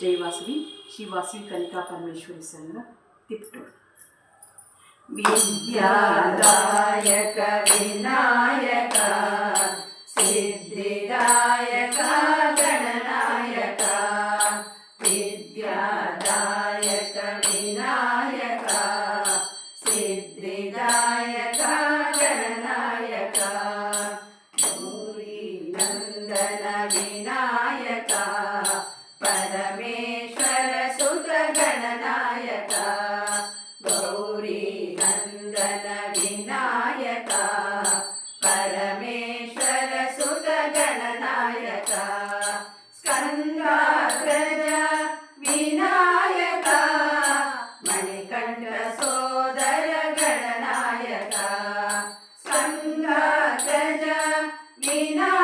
జై వాసవి శ్రీ కనికా పరమేశ్వరి సంఘ తిప్టూర్ విద్యాదాయక వినాయక వినాయక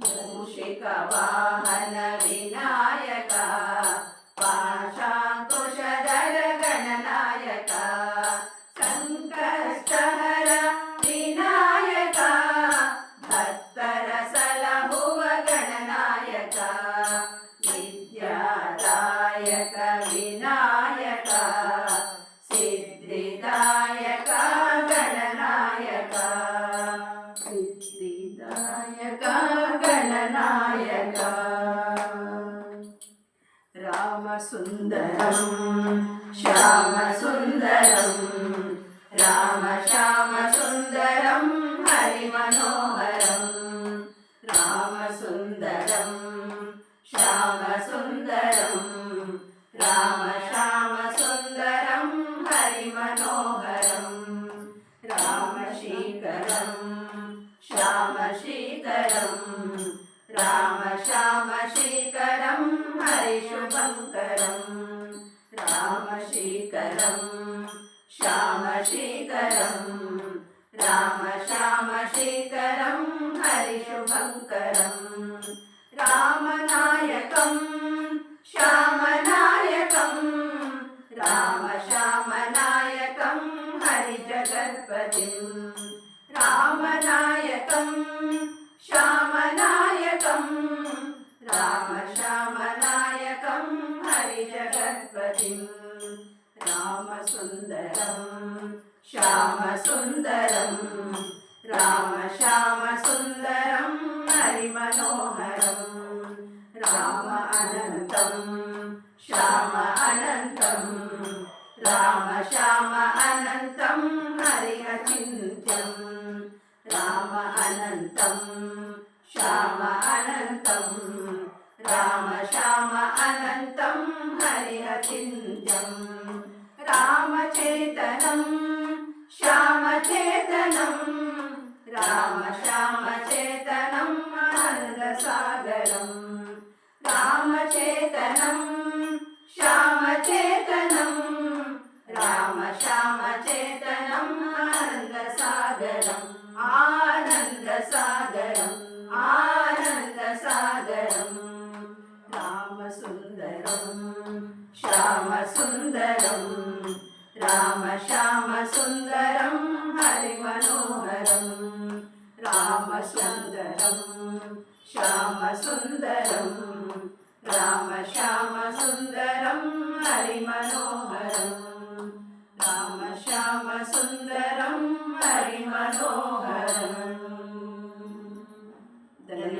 మూషిక వాహన వినాయక పాశాంకుశర గణనాయక సంకష్టహర వినాయక భక్తర సలభువ గణనాయక విద్యాదాయక వినాయక. सुन्दरं श्याम सुन्दरं राम श्याम सुन्दरं हरिमनोहरं राम सुन्दरं श्याम सुन्दरं राम राम श्याम शेखरं, हरिशुभङ्करं, रामनायकं, श्यामनायकं, राम श्यामनायकं हरिजगत्पतिं रामनायक, श्यामनायकं, राम हरिजगत्पतिम सुंदर श्याम सुंदर రామ శ్యామ సుందరం హరి మనోహరం. రామ అనంతం శ్యామ అనంతం. రామ శ్యామ అనంతం హరి అచింత్యం. రామ అనంతం శ్యామ అనంతం. రామ चेतनम् राम श्याम चेतनम् आनन्दसागरम् आनन्दसागरम् आनन्दसागरम् रामसुन्दरम् श्यामसुन्दरम् राम श्यामसुन्दरम् हरिमनोहरम् रामसुन्दरम् Manoharam